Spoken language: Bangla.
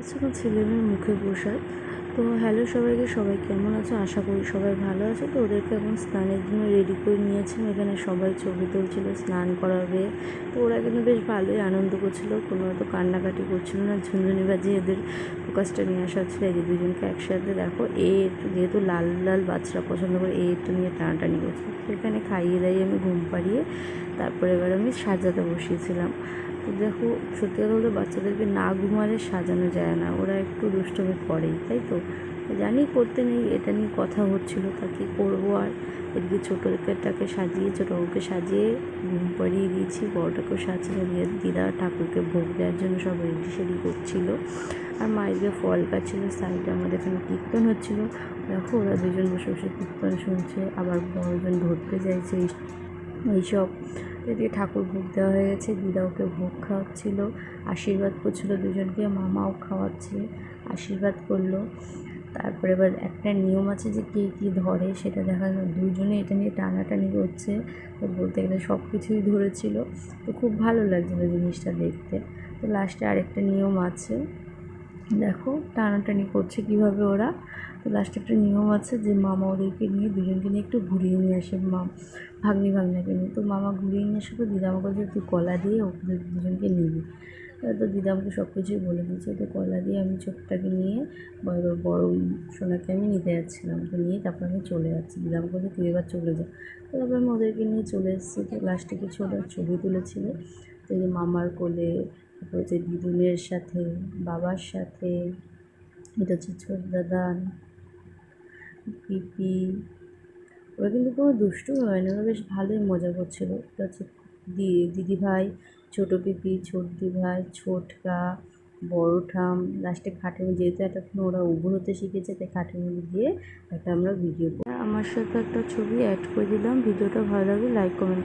হচ্ছে আমার ছেলে মেয়ের মুখে প্রসাদ তো হ্যালো সবাইকে, সবাই কেমন আছো? আশা করি সবাই ভালো আছে। তো ওদেরকে এখন স্নানের জন্য রেডি করে নিয়েছিলাম। এখানে সবাই ছবি তুলছিল, স্নান করাবে। তো ওরা কিন্তু বেশ ভালোই আনন্দ করছিল। কোনো হয়তো কান্নাকাটি করছিল না। ঝুনঝুনি বাজিয়ে এদের ফোকাসটা নিয়ে আসা হচ্ছিল। যে দুজনকে একসাথে দেখো, এ একটু যেহেতু লাল লাল বাচ্চারা পছন্দ করে, এ একটু নিয়ে টানাটানি করছে তো এখানে খাইয়ে দাইয়ে আমি ঘুম পাড়িয়ে তারপরে এবার আমি সাজাতে বসিয়েছিলাম। তো দেখো, সত্যি কথা বলতে বাচ্চাদেরকে না ঘুমালে সাজানো যায় না, ওরা একটু দুষ্টমি করেই, তাই তো? জানি করতে নেই, এটা নিয়ে কথা হচ্ছিল, তা কী করব আর? এদিকে ছোটোটাকে সাজিয়ে, ছোটো বউকে সাজিয়ে ঘুম পাড়িয়ে দিয়েছি, বড়টাকেও সাজিয়ে দিয়ে দিদা ঠাকুরকে ভোগ দেওয়ার জন্য সব রেডি সেডি করছিল। আর মায়ের ফল কাটছিল, সাইডে আমাদের এখানে কীর্তন হচ্ছিল। দেখো, ওরা দুজন বসে বসে কীর্তন শুনছে, আবার বড়জন ধরতে চাইছে এইসব। এদিকে ঠাকুর ভোগ দেওয়া হয়ে গেছে, দিদা ওকে ভোগ খাওয়াচ্ছিল, আশীর্বাদ করছিল দুজনকে, মামাও খাওয়াচ্ছে, আশীর্বাদ করল। তারপরে এবার একটা নিয়ম আছে যে কে কী ধরে, সেটা দেখা যায় দুজনে এটা নিয়ে টানাটানি করছে, তো বলতে গেলে সব কিছুই ধরেছিল। তো খুব ভালো লাগছিল জিনিসটা দেখতে। তো লাস্টে আরেকটা নিয়ম আছে দেখো টানাটানি করছে কীভাবে ওরা। তো লাস্টে একটা নিয়ম আছে যে মামা ওদেরকে নিয়ে দুজনকে নিয়ে একটু ঘুরিয়ে নিয়ে আসে, মা ভাগ্নি ভাগ্নাকে নিয়ে। তো মামা ঘুরিয়ে নিয়ে আসে তো দিদা আমাকে বলছে, তুই কলা দিয়ে ওদের দুজনকে নিবি। তো দিদা আমাকে সব কিছুই বলে দিয়েছে। তো কলা দিয়ে আমি ছোটটাকে নিয়ে বড় বড় সোনাকে আমি নিতে যাচ্ছিলাম। তো নিয়ে তারপর আমি চলে যাচ্ছি। দিদা আমাকে বলছে, তুই এবার চলে যা। তো তারপর আমি ওদেরকে নিয়ে চলে এসেছি। তো লাস্টে কিছু ওরা ছবি তুলেছিল। তো যে মামার কোলে হচ্ছে দিদুনের সাথে, বাবার সাথে, এটা হচ্ছে ছোট দাদা পিপি, ওরা কিন্তু কোনো দুষ্টু হয় না, ওরা বেশ ভালোই মজা করছিল। এটা হচ্ছে দিদি ভাই ছোটো পিপি, ছোট দি ভাই ছোটকা বড় ঠাম লাস্টে খাটের যেহেতু এতক্ষণ ওরা উবুর হতে শিখেছে, তাই খাটের মধ্যে দিয়ে একটা আমরা ভিডিও আমার সাথে একটা ছবি অ্যাড করে দিলাম, ভিডিওটা ভালো লাগে লাইক কমেন্ট